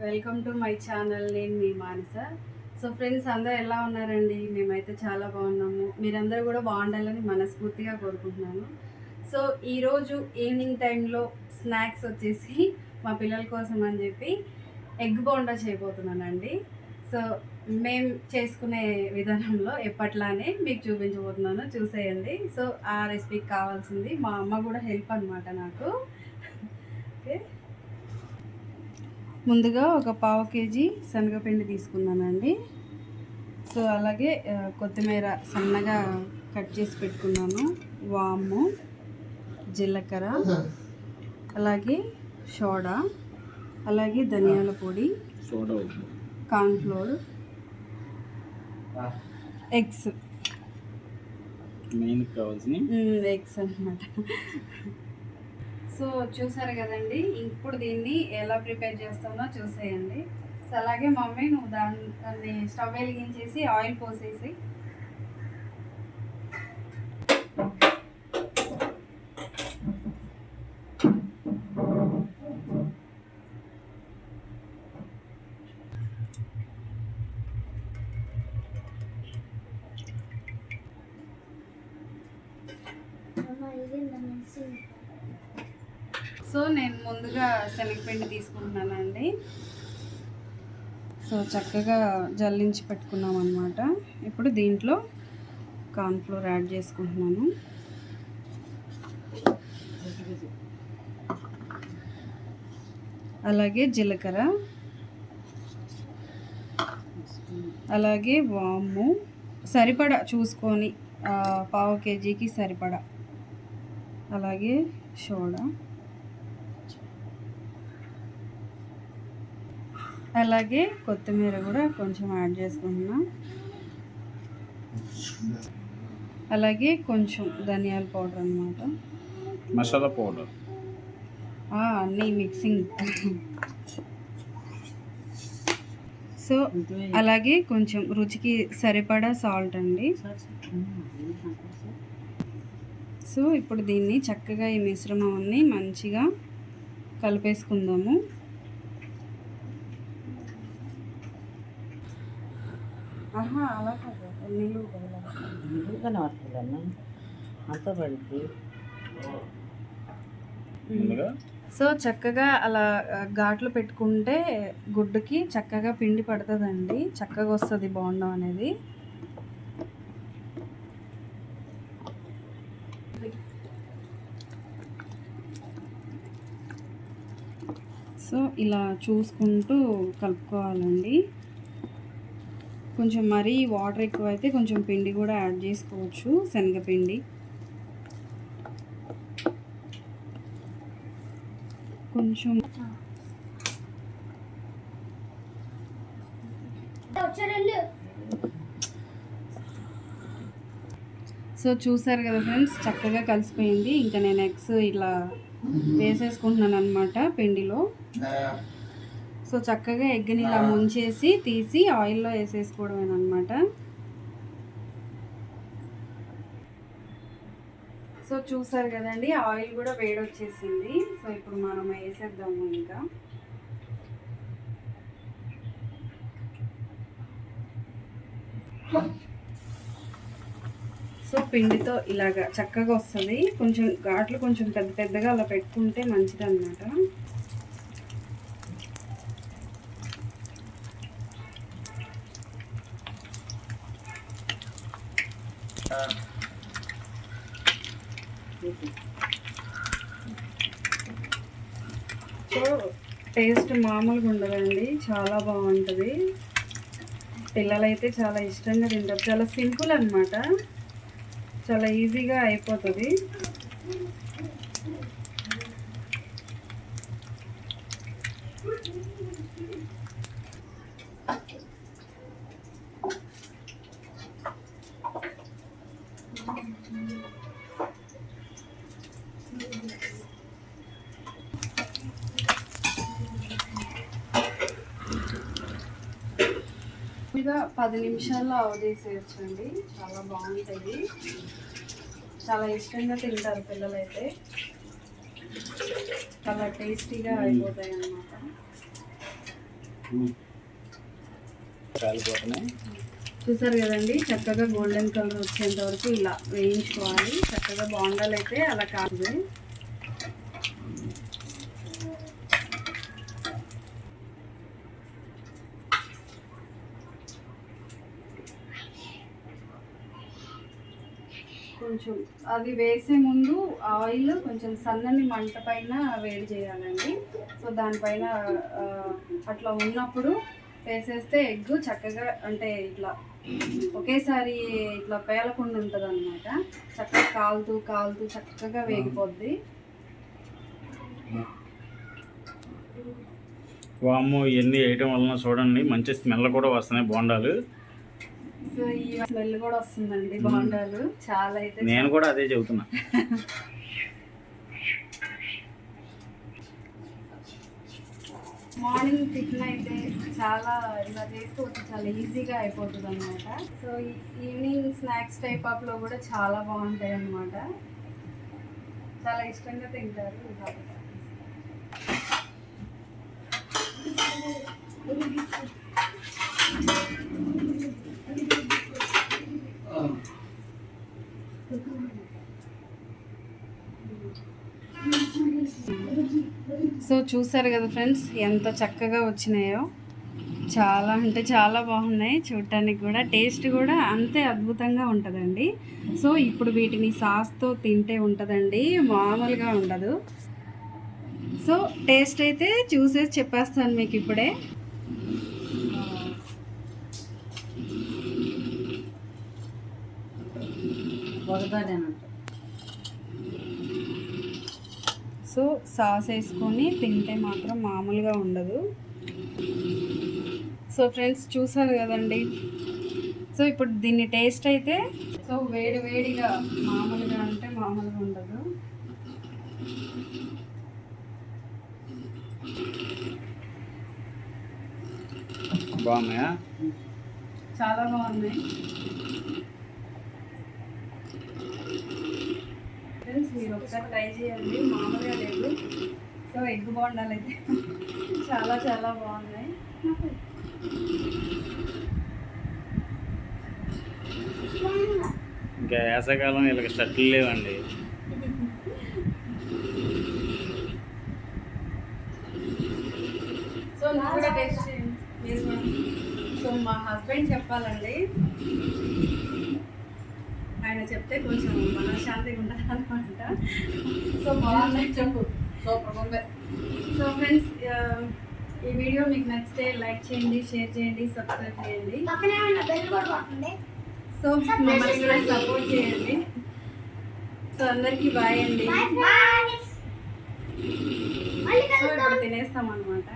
Welcome to my channel నేను మీ మానస. So friends అందరూ ఎలా ఉన్నారండి? మేమైతే చాలా బాగున్నాము. మీరందరూ కూడా బాగుండాలని మనస్ఫూర్తిగా కోరుకుంటున్నాను. సో ఈరోజు ఈవినింగ్ టైంలో స్నాక్స్ వచ్చేసి మా పిల్లల కోసం అని చెప్పి ఎగ్ బోండా చేయబోతున్నానండి. సో మేము చేసుకునే విధానంలో ఎప్పట్లానే మీకు చూపించబోతున్నాను. చూసేయండి. సో ఆ రెసిపీకి కావాల్సింది మా అమ్మ కూడా హెల్ప్ అనమాట నాకు. ఓకే. ముందుగా ఒక పావు కేజీ శనగపిండి తీసుకున్నానండి. సో అలాగే కొత్తిమీర సన్నగా కట్ చేసి పెట్టుకున్నాను. వాము జీలకర్ర అలాగే సోడా అలాగే ధనియాల పొడి కార్న్ఫ్లోర్ ఎగ్స్. మెయిన్ కావాల్సిన ఎగ్స్ అన్నమాట. సో చూసారు కదండి ఇప్పుడు దీన్ని ఎలా ప్రిపేర్ చేస్తానో చూసేయండి. సో అలాగే మమ్మీ నువ్వు దాన్ని దాన్ని స్టవ్ వెలిగించేసి ఆయిల్ పోసేసి. సో నేను ముందుగా శనగపిండి తీసుకుంటున్నానండి. సో చక్కగా జల్లించి పెట్టుకున్నాం అనమాట ఇప్పుడు దీంట్లో కార్న్ఫ్లోర్ యాడ్ చేసుకుంటున్నాను. అలాగే జీలకర్ర. అలాగే వాము. సరిపడా చూసుకొని పావు కేజీకి సరిపడా. అలాగే సోడా అలాగే కొత్తిమీర కూడా కొంచెం యాడ్ చేసుకుంటున్నా. అలాగే కొంచెం ధనియాల పౌడర్ అనమాట మసాలా పౌడర్. అన్నీ మిక్సింగ్. సో అలాగే కొంచెం రుచికి సరిపడా సాల్ట్ అండి. సో ఇప్పుడు దీన్ని చక్కగా ఈ మిశ్రమాన్ని మంచిగా కలిపేసుకుందాము. అలా కాదు. అంత సో చక్కగా అలా ఘాట్లు పెట్టుకుంటే గుడ్డుకి చక్కగా పిండి పడుతుందండి. చక్కగా వస్తుంది బాగుండం అనేది. సో ఇలా చూసుకుంటూ కలుపుకోవాలండి. కొంచెం మరీ వాటర్ ఎక్కువ అయితే కొంచెం పిండి కూడా యాడ్ చేసుకోవచ్చు శనగపిండి. కొంచెం సో చూసారు కదా ఫ్రెండ్స్ చక్కగా కలిసిపోయింది. ఇంకా నేను ఎగ్స్ ఇలా వేసేసుకుంటున్నాను అనమాట పిండిలో సో చక్కగా ఎగ్ని ఇలా ముంచేసి తీసి ఆయిల్లో వేసేసుకోవడమేనమాట. సో చూసారు కదండి ఆయిల్ కూడా వేడొచ్చేసింది. సో ఇప్పుడు మనం వేసేద్దాము ఇంకా. సో పిండితో ఇలాగా చక్కగా వస్తుంది. కొంచెం ఘాట్లు కొంచెం పెద్ద పెద్దగా అలా పెట్టుకుంటే మంచిది సో టేస్ట్ మామూలుగా ఉండదండి చాలా బాగుంటుంది. పిల్లలైతే చాలా ఇష్టంగా తింటారు. చాలా సింపుల్ అన్నమాట. చాలా ఈజీగా అయిపోతుంది. ఇక పది నిమిషాల్లో అవదేసేయచ్చండి. చాలా బాగుంటుంది చాలా ఇష్టంగా తింటారు పిల్లలైతే. చాలా టేస్టీగా అయిపోతాయి అన్నమాట చూసారు కదండి చక్కగా గోల్డెన్ కలర్ వచ్చేంత వరకు ఇలా వేయించుకోవాలి. చక్కగా బాండాలు అయితే అలా కాదు. కొంచెం అది వేసే ముందు ఆయిల్ కొంచెం సన్నని మంట పైన వేడి చేయాలండి. సో దానిపైన అట్లా ఉన్నప్పుడు వేసేస్తే ఎగ్ చక్కగా అంటే ఇట్లా ఒకేసారి ఇట్లా పేలకుండా ఉంటుంది అనమాట చక్కగా కాలుతూ కాలుతూ చక్కగా వేగిపోద్ది. వాము ఇవన్నీ వేయటం వలన చూడండి మంచి స్మెల్ కూడా వస్తున్నాయి బోండాలు. సో ఈ స్మెల్ కూడా వస్తుందండి బాగుండాలు చాలా అయితే నేను కూడా అదే చెబుతున్నా. మార్నింగ్ టిఫిన్ అయితే చాలా ఇలా చేసుకోవచ్చు చాలా ఈజీగా అయిపోతుంది అనమాట సో ఈవినింగ్ స్నాక్స్ టైప్ ఆఫ్లో కూడా చాలా బాగుంటాయి అన్నమాట. చాలా ఇష్టంగా తింటారు. సో చూసారు కదా ఫ్రెండ్స్ ఎంత చక్కగా వచ్చినాయో. చాలా అంటే చాలా బాగున్నాయి. చూడటానికి కూడా టేస్ట్ కూడా అంతే అద్భుతంగా ఉంటుందండి. సో ఇప్పుడు వీటిని సాస్తో తింటే ఉంటుందండి మామూలుగా ఉండదు. సో టేస్ట్ అయితే చూసేసి చెప్పేస్తాను మీకు ఇప్పుడే. వరదాడేనంట సో సాస్ వేసుకొని తింటే మాత్రం మామూలుగా ఉండదు. సో ఫ్రెండ్స్ చూసారు కదండి? సో ఇప్పుడు దీన్ని టేస్ట్ అయితే సో వేడి వేడిగా మామూలుగా అంటే మామూలుగా ఉండదు. బాగున్నాయా? చాలా బాగున్నాయి ఫ్రెండ్స్ మీరు ఒకసారి ట్రై చేయండి. మామూలుగా లేదు. సో ఎగ్ బాగుండాలి అయితే చాలా చాలా బాగున్నాయి. ఇంకా వేసవకాలం వీళ్ళకి షర్ట్లు లేవండి. సో నువ్వు కూడా టేస్ట్ సో మా హస్బెండ్ చెప్పాలండి. ఆయన చెప్తే కొంచెం మనశ్శాంతిగా ఉంటుంది అనమాట సో బాగున్నాయి చెప్పు సో ఫ్రెండ్స్ ఈ వీడియో మీకు నచ్చితే లైక్ చేయండి షేర్ చేయండి సబ్స్క్రైబ్ చేయండి. సో మమ్మల్ని కూడా సపోర్ట్ చేయండి. సో అందరికీ బాయ్ అండి. సో ఇప్పుడు తినేస్తాం అనమాట